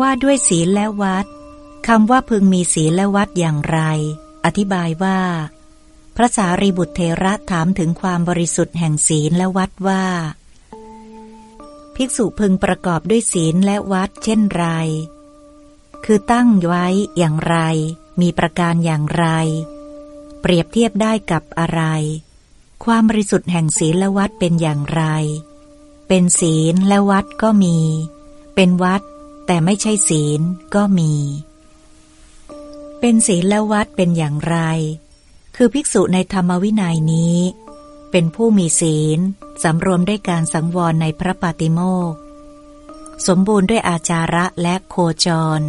ว่าด้วยศีลและวัดคำว่าพึงมีศีลและวัดอย่างไร อธิบายว่า พระสารีบุตรเทระถามถึงความบริสุทธิ์แห่งศีลและวัดว่า ภิกษุพึงประกอบด้วยศีลและวัดเช่นไร คือตั้งไว้อย่างไร มีประการอย่างไร เปรียบเทียบได้กับอะไร ความบริสุทธิ์แห่งศีลและวัดเป็นอย่างไร เป็นศีลและวัดก็มี เป็นวัด แต่ไม่ใช่ศีลก็มี เป็นศีลและวัดเป็นอย่างไร คือภิกษุในธรรมวินัยนี้ เป็นผู้มีศีลสำรวมด้วยการสังวรในพระปาติโมกสมบูรณ์ด้วยอาจาระและโคจร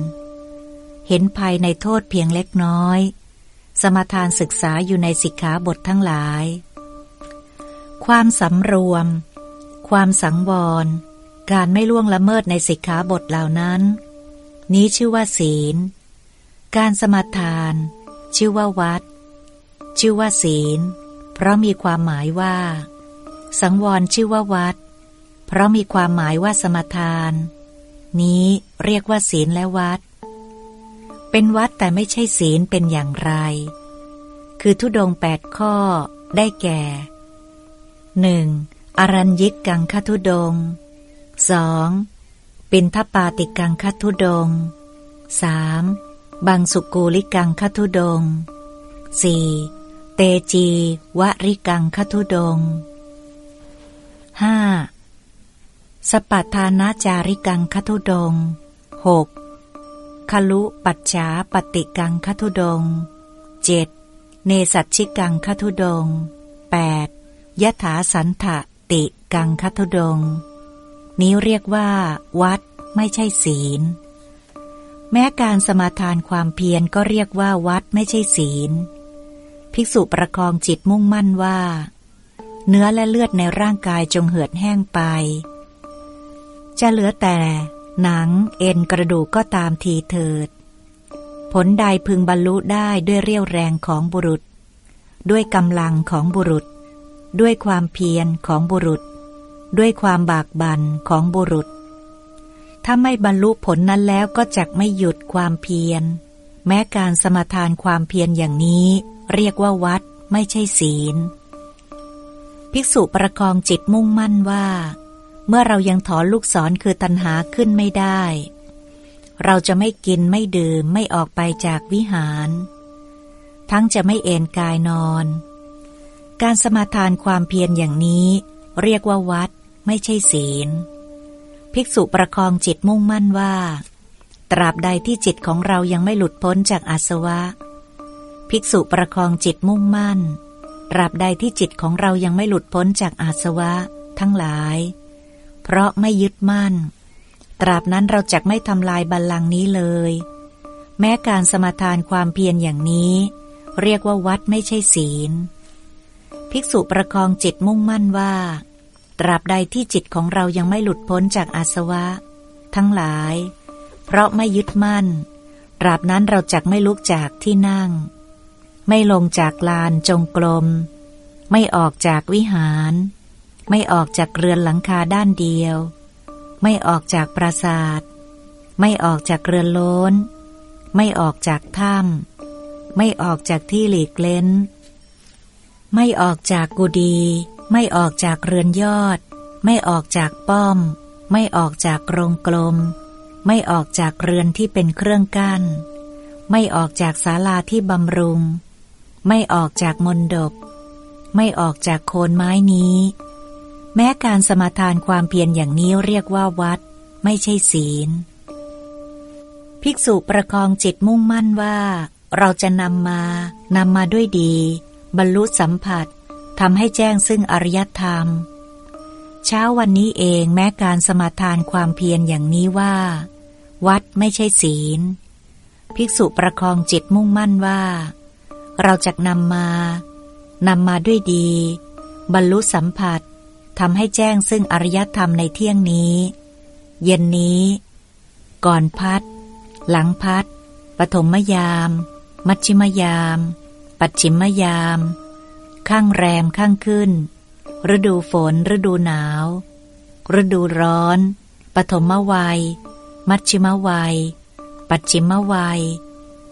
เห็นภัยในโทษเพียงเล็กน้อย สมทานศึกษาอยู่ในสิกขาบททั้งหลาย ความสำรวม ความสังวร การไม่ล่วงละเมิดในสิกขาบทเหล่านั้น นี้ชื่อว่าศีล การสมาทาน ชื่อว่าวัด ชื่อว่าศีล เพราะมีความหมายว่า สังวรชื่อว่าวัด เพราะมีความหมายว่าสมาทาน นี้เรียกว่าศีลและวัด เป็นวัดแต่ไม่ใช่ศีลเป็นอย่างไร คือทุดงแปดข้อได้แก่หนึ่งอรัญยิกกังคทุดง 2. ปินทปาติกังคัตุดง 3. บังสุกูลิกังคัตุดง 4. เตจีวริกังคัตุดง 5. สปัทานาจาริกังคัตุดง 6. คลุปัจฉาปฏิกังคัตุดง 7. เนสัตชิกังคัตุดง 8. ยถาสันทะติกังคัตุดง นี้เรียกว่า วัดไม่ใช่ศีล แม้การสมาทานความเพียรก็เรียกว่าวัดไม่ใช่ศีล ภิกษุประคองจิตมุ่งมั่นว่า เนื้อและเลือดในร่างกายจงเหือดแห้งไป จะเหลือแต่ หนังเอ็นกระดูกก็ตามทีเถิด ผลใดพึงบรรลุได้ด้วยเรี่ยวแรงของบุรุษ ด้วยกำลังของบุรุษ ด้วยความเพียรของบุรุษ ด้วยความบากบั่นของบุรุษ ถ้าไม่บรรลุผลนั้นแล้วก็จักไม่หยุดความเพียร แม้การสมทานความเพียรอย่างนี้ เรียกว่าวัดไม่ใช่ศีล ภิกษุประคองจิตมุ่งมั่นว่า เมื่อเรายังถอนลูกศรคือตัณหาขึ้นไม่ได้ เราจะไม่กินไม่ดื่มไม่ออกไปจากวิหาร ทั้งจะไม่เอนกายนอน การสมาทานความเพียรอย่างนี้เรียกว่าวัด ไม่ใช่ศีล ภิกษุประคองจิตมุ่งมั่นว่า ตราบใดที่จิตของเรายังไม่หลุดพ้นจากอาสวะ ภิกษุประคองจิตมุ่งมั่น ตราบใดที่จิตของเรายังไม่หลุดพ้นจากอาสวะ ทั้งหลาย เพราะไม่ยึดมั่น ตราบนั้นเราจะไม่ทำลายบัลลังก์นี้เลย แม้การสมาทานความเพียรอย่างนี้ เรียกว่าวัดไม่ใช่ศีล ภิกษุประคองจิตมุ่งมั่นว่า ตราบใดที่จิตของเรายังไม่หลุดพ้นจากอาสวะ ทั้งหลาย เพราะไม่ยึดมั่น ตราบนั้นเราจักไม่ลุกจากที่นั่ง ไม่ลงจากลานจงกรม ไม่ออกจากวิหาร ไม่ออกจากเรือนหลังคาด้านเดียว ไม่ออกจากปราสาท ไม่ออกจากเรือนโล้น ไม่ออกจากถ้ำไม่ออกจากที่หลีกเล้น ไม่ออกจากกุดี ไม่ออกจากเรือนยอด ไม่ออกจากป้อม ไม่ออกจากโรงกลม ไม่ออกจากเรือนที่เป็นเครื่องกั้น ไม่ออกจากศาลาที่บำรุง ไม่ออกจากมนดบ ไม่ออกจากโคนไม้นี้ แม้การสมาทานความเพียรอย่างนี้เรียกว่าวัด ไม่ใช่ศีล ภิกษุประคองจิตมุ่งมั่นว่า เราจะนำมา นำมาด้วยดี บรรลุสัมผัส ทำให้แจ้งซึ่งอริยธรรม เช้าวันนี้เองแม้การสมาทานความเพียรอย่างนี้ว่า วัดไม่ใช่ศีล ภิกษุประคองจิตมุ่งมั่นว่า เราจะนำมานำมาด้วยดี บรรลุสัมผัสทำให้แจ้งซึ่งอริยธรรมในเที่ยงนี้ เย็นนี้ ก่อนพัด หลังพัดปฐมยาม มัชชิมยาม ปัจฉิมยาม ข้างแรมข้างขึ้น ฤดูฝน ฤดูหนาว ฤดูร้อน ปฐมวัย มัชชิมวัย ปัจฉิมวัย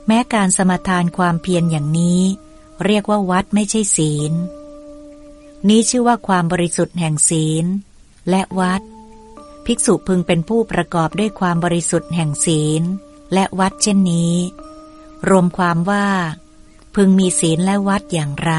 แม้การสมทานความเพียรอย่างนี้ เรียกว่าวัดไม่ใช่ศีล นี้ชื่อว่าความบริสุทธิ์แห่งศีล และวัด ภิกษุพึงเป็นผู้ประกอบด้วยความบริสุทธิ์แห่งศีล และวัดเช่นนี้ รวมความว่าพึงมีศีลและวัดอย่างไร